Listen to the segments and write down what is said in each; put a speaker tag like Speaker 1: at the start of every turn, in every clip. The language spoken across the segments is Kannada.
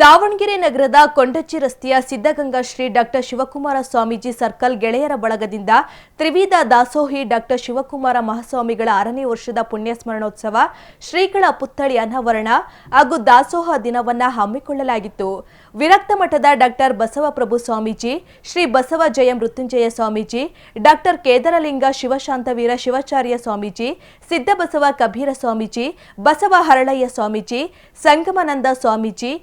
Speaker 1: ದಾವಣಗೆರೆ ನಗರದ ಕೊಂಡಚ್ಚಿ ರಸ್ತೆಯ ಸಿದ್ದಗಂಗಾ ಶ್ರೀ ಡಾಕ್ಟರ್ ಶಿವಕುಮಾರ ಸ್ವಾಮೀಜಿ ಸರ್ಕಲ್ ಗೆಳೆಯರ ಬಳಗದಿಂದ ತ್ರಿವಿಧ ದಾಸೋಹಿ ಡಾಕ್ಟರ್ ಶಿವಕುಮಾರ ಮಹಾಸ್ವಾಮಿಗಳ ಆರನೇ ವರ್ಷದ ಪುಣ್ಯ ಸ್ಮರಣೋತ್ಸವ ಶ್ರೀಗಳ ಪುತ್ಥಳಿ ಅನಾವರಣ ಹಾಗೂ ದಾಸೋಹ ದಿನವನ್ನ ಹಮ್ಮಿಕೊಳ್ಳಲಾಗಿತ್ತು. ವಿರಕ್ತ ಮಠದ ಡಾಕ್ಟರ್ ಬಸವಪ್ರಭು ಸ್ವಾಮೀಜಿ, ಶ್ರೀ ಬಸವ ಜಯ ಮೃತ್ಯುಂಜಯ ಸ್ವಾಮೀಜಿ, ಡಾಕ್ಟರ್ ಕೇದರಲಿಂಗ ಶಿವಶಾಂತವೀರ ಶಿವಾಚಾರ್ಯ ಸ್ವಾಮೀಜಿ ಸಿದ್ದಬಸವ ಕಬೀರ ಸ್ವಾಮೀಜಿ, ಬಸವ ಹರಳಯ್ಯ ಸ್ವಾಮೀಜಿ, ಸಂಗಮಾನಂದ ಸ್ವಾಮೀಜಿ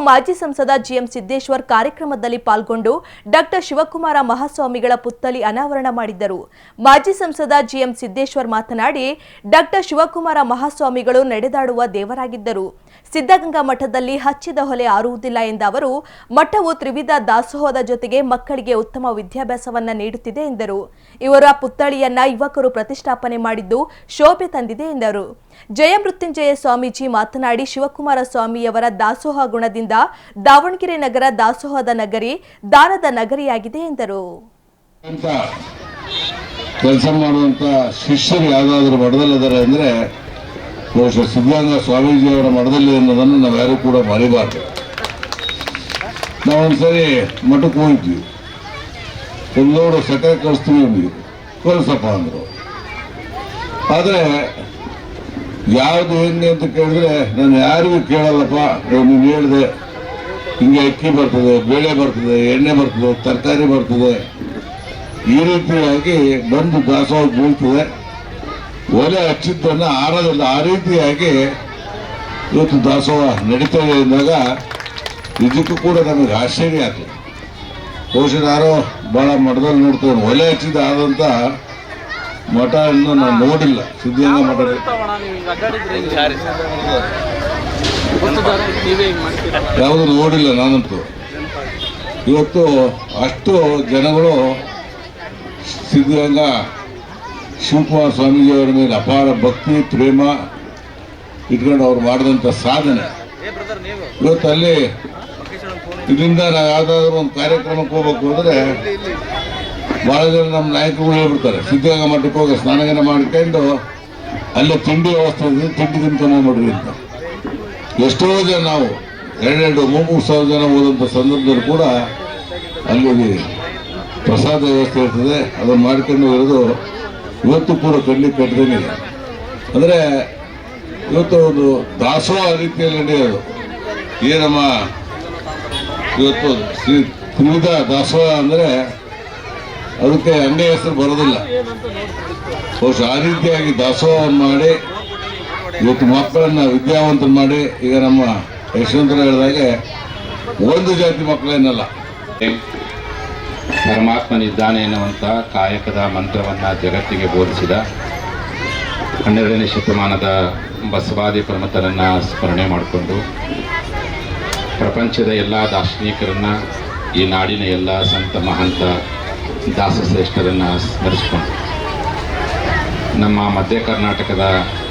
Speaker 1: ಮಾಜಿ ಸಂಸದ ಜಿಎಂ ಸಿದ್ದೇಶ್ವರ್ ಕಾರ್ಯಕ್ರಮದಲ್ಲಿ ಪಾಲ್ಗೊಂಡು ಡಾಕ್ಟರ್ ಶಿವಕುಮಾರ ಮಹಾಸ್ವಾಮಿಗಳ ಪುತ್ಥಳಿ ಅನಾವರಣ ಮಾಡಿದ್ದರು. ಮಾಜಿ ಸಂಸದ ಜಿಎಂ ಸಿದ್ದೇಶ್ವರ್ ಮಾತನಾಡಿ, ಡಾಕ್ಟರ್ ಶಿವಕುಮಾರ ಮಹಾಸ್ವಾಮಿಗಳು ನಡೆದಾಡುವ ದೇವರಾಗಿದ್ದರು. ಸಿದ್ದಗಂಗಾ ಮಠದಲ್ಲಿ ಹಚ್ಚಿದ ಹೊಲೆ ಆರುವುದಿಲ್ಲ ಎಂದ ಅವರು, ಮಠವು ತ್ರಿವಿಧ ದಾಸೋಹದ ಜೊತೆಗೆ ಮಕ್ಕಳಿಗೆ ಉತ್ತಮ ವಿದ್ಯಾಭ್ಯಾಸವನ್ನ ನೀಡುತ್ತಿದೆ ಎಂದರು. ಇವರ ಪುತ್ಥಳಿಯನ್ನ ಯುವಕರು ಪ್ರತಿಷ್ಠಾಪನೆ ಮಾಡಿದ್ದು ಶೋಭೆ ತಂದಿದೆ ಎಂದರು. ಜಯ ಮೃತ್ಯುಂಜಯ ಸ್ವಾಮೀಜಿ ಮಾತನಾಡಿ, ಶಿವಕುಮಾರ ಸ್ವಾಮಿಯವರ ದಾಸೋಹ ಗುಣದಿಂದ ದಾವಣಗೆರೆ ನಗರ ದಾಸೋಹದ ನಗರಿ ದಾನದ ನಗರಿಯಾಗಿದೆ ಎಂದರು.
Speaker 2: ಕೆಲಸ ಮಾಡುವಂತ ಶಿಷ್ಯರು ಯಾವ್ದಾದ್ರು ಬಡದಲ್ಲದಾರೆ ಅಂದ್ರೆ ಬಹುಶಃ ಸಿದ್ಧಗಂಗಾ ಸ್ವಾಮೀಜಿಯವರ ಮಠದಲ್ಲಿ ಅನ್ನೋದನ್ನು ನಾವ್ಯಾರು ಕೂಡ ಮರಿಬಾರ್ದು. ನಾವೊಂದ್ಸರಿ ಮಠಕ್ಕೆ ಹೋಗಿದ್ವಿ. ಎಲ್ಲೋಡು ಸಕ್ಕರೆ ಕಳಿಸ್ತೀವಿ ಅಂದ್ವಿ. ಕಳಿಸಪ್ಪ ಅಂದ್ರು. ಆದರೆ ಯಾವುದು ಹೆಂಗೆ ಅಂತ ಕೇಳಿದ್ರೆ ನಾನು ಯಾರಿಗೂ ಕೇಳಲ್ಲಪ್ಪ ನೀನು ಹೇಳಿದೆ ಹಿಂಗೆ ಅಕ್ಕಿ ಬರ್ತದೆ, ಬೇಳೆ ಬರ್ತದೆ, ಎಣ್ಣೆ ಬರ್ತದೆ, ತರಕಾರಿ ಬರ್ತದೆ. ಈ ರೀತಿಯಾಗಿ ಬಂದು ದಾಸೋಹ ಬೀಳ್ತದೆ. ಒಲೆ ಹಚ್ಚಿದ್ದನ್ನು ಆರೋದಿಲ್ಲ ಆ ರೀತಿಯಾಗಿ ಇವತ್ತು ದಾಸೋಹ ನಡೀತಾ ಇದೆ ಎಂದಾಗ ನಿಜಕ್ಕೂ ಕೂಡ ನಮಗೆ ಆಶ್ಚರ್ಯ ಆಯಿತು. ಯಾರೋ ಭಾಳ ಮಠದಲ್ಲಿ ನೋಡ್ತೇವೆ. ಒಲೆ ಹಚ್ಚಿದ ಆದಂಥ ಮಠ ಇನ್ನು ನಾನು ನೋಡಿಲ್ಲ.
Speaker 3: ಸಿದ್ಧಿಯಿಂದ ಮಠ.
Speaker 2: ಯಾವುದು ನೋಡಿಲ್ಲ ನಾನಂತೂ. ಇವತ್ತು ಅಷ್ಟು ಜನಗಳು ಸಿದ್ಧಗಂಗಾ ಶಿವಕುಮಾರ ಸ್ವಾಮೀಜಿಯವರ ಮೇಲೆ ಅಪಾರ ಭಕ್ತಿ, ಪ್ರೇಮ ಇಟ್ಕೊಂಡು ಅವ್ರು ಮಾಡಿದಂಥ ಸಾಧನೆ. ಇವತ್ತು ಅಲ್ಲಿ ಇದರಿಂದ ನಾವು ಯಾವುದಾದ್ರೂ ಒಂದು ಕಾರ್ಯಕ್ರಮಕ್ಕೆ ಹೋಗ್ಬೇಕು ಅಂದರೆ ಭಾಳ ಜನ ನಮ್ಮ ನಾಯಕರು ಹೇಳ್ಬಿಡ್ತಾರೆ. ಸಿದ್ಧಗಂಗಾ ಮಠಕ್ಕೆ ಹೋಗಿ ಸ್ನಾನಗನ ಮಾಡ್ಕೊಂಡು ಅಲ್ಲೇ ತಿಂಡಿ ವ್ಯವಸ್ಥೆ ತಿಂಡಿ ತಿಂತಾನೆ ನೋಡ್ರಿ ಅಂತ. ಎಷ್ಟೋ ಜನ ನಾವು, ಎರಡೆರಡು, ಮೂರು ಸಾವಿರ ಜನ ಹೋದಂಥ ಸಂದರ್ಭದಲ್ಲಿ ಕೂಡ ಅಲ್ಲಿ ಪ್ರಸಾದ ವ್ಯವಸ್ಥೆ ಇರ್ತದೆ. ಅದನ್ನು ಮಾಡ್ಕೊಂಡು ಇರೋದು ಇವತ್ತು ಕೂಡ ಕಡ್ಲಿ ಕಟ್ಟದೇನೆ ಅಂದರೆ ಇವತ್ತು ಒಂದು ದಾಸೋಹ ರೀತಿಯಲ್ಲಿ ನಡೆಯೋದು. ಏನಮ್ಮ? ಇವತ್ತು ಶ್ರೀ ತ್ರಿವಿಧ ದಾಸೋಹ ಅಂದರೆ ಅದಕ್ಕೆ ಅಂಗಡಿ ಹೆಸರು ಬರೋದಿಲ್ಲ. ಬಹುಶಃ ಆ ರೀತಿಯಾಗಿ ದಾಸೋಹವನ್ನು ಮಾಡಿ, ಇವತ್ತು ಮಕ್ಕಳನ್ನ ವಿದ್ಯಾವಂತ ಮಾಡಿ, ಈಗ ನಮ್ಮ ಯಶವಂತರು ಹೇಳಿದಾಗೆ ಒಂದು ಜಾತಿ ಮಕ್ಕಳೇನಲ್ಲ.
Speaker 4: ಪರಮಾತ್ಮನಿದ್ದಾನೆ ಎನ್ನುವಂಥ ಕಾಯಕದ ಮಂತ್ರವನ್ನು ಜಗತ್ತಿಗೆ ಬೋಧಿಸಿದ ಹನ್ನೆರಡನೇ ಶತಮಾನದ ಬಸವಾದಿ ಪ್ರಮತರನ್ನು ಸ್ಮರಣೆ ಮಾಡಿಕೊಂಡು ಪ್ರಪಂಚದ ಎಲ್ಲ ದಾರ್ಶನಿಕರನ್ನು, ಈ ನಾಡಿನ ಎಲ್ಲ ಸಂತ ಮಹಂತ ದಾಸಶ್ರೇಷ್ಠರನ್ನು ಸ್ಮರಿಸಿಕೊಂಡು ನಮ್ಮ ಮಧ್ಯ ಕರ್ನಾಟಕದ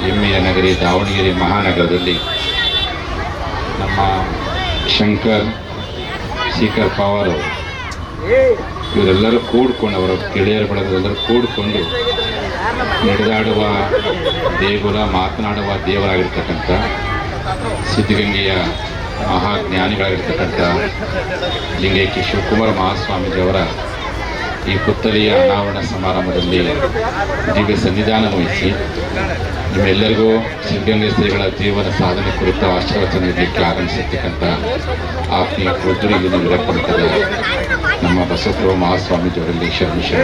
Speaker 4: ಹೆಮ್ಮೆಯ ನಗರಿ ದಾವಣಗೆರೆ ಮಹಾನಗರದಲ್ಲಿ ನಮ್ಮ ಶಂಕರ್ ಶೇಖರ್ ಪವಾರ್ ಅವರು ಇವರೆಲ್ಲರೂ ಕೂಡ್ಕೊಂಡು ಅವರ ಗೆಳೆಯರ ಬಳಗದೆಲ್ಲರೂ ಕೂಡಿಕೊಂಡು ನಡೆದಾಡುವ ದೇಗುಲ, ಮಾತನಾಡುವ ದೇವರಾಗಿರ್ತಕ್ಕಂಥ ಸಿದ್ಧಗಂಗೆಯ ಮಹಾಜ್ಞಾನಿಗಳಾಗಿರ್ತಕ್ಕಂಥ ಲಿಂಗೈಕ್ಯ ಶಿವಕುಮಾರ ಮಹಾಸ್ವಾಮೀಜಿಯವರ ಈ ಪುತ್ಥಳಿಯ ಅನಾವರಣ ಸಮಾರಂಭದಲ್ಲಿ ದಿವ್ಯ ಸನ್ನಿಧಾನ ವಹಿಸಿ ನಿಮ್ಮೆಲ್ಲರಿಗೂ ಸಿದ್ಧಗಂಗೆ ಶ್ರೀಗಳ ಜೀವನ ಸಾಧನೆ ಕುರಿತ ಆಶೀರ್ವಚನ ನೀಡಲಿಕ್ಕೆ ಆಗಮಿಸಿರ್ತಕ್ಕಂಥ ಆತ್ಮೀಯ ಇಲ್ಲಿ ವ್ಯಕ್ತಪಡಿಸಿದ ನಮ್ಮ ಬಸವಪ್ರಭು ಮಹಾಸ್ವಾಮೀಜಿಯವರಲ್ಲಿ ಶರಣು ಶರಣ.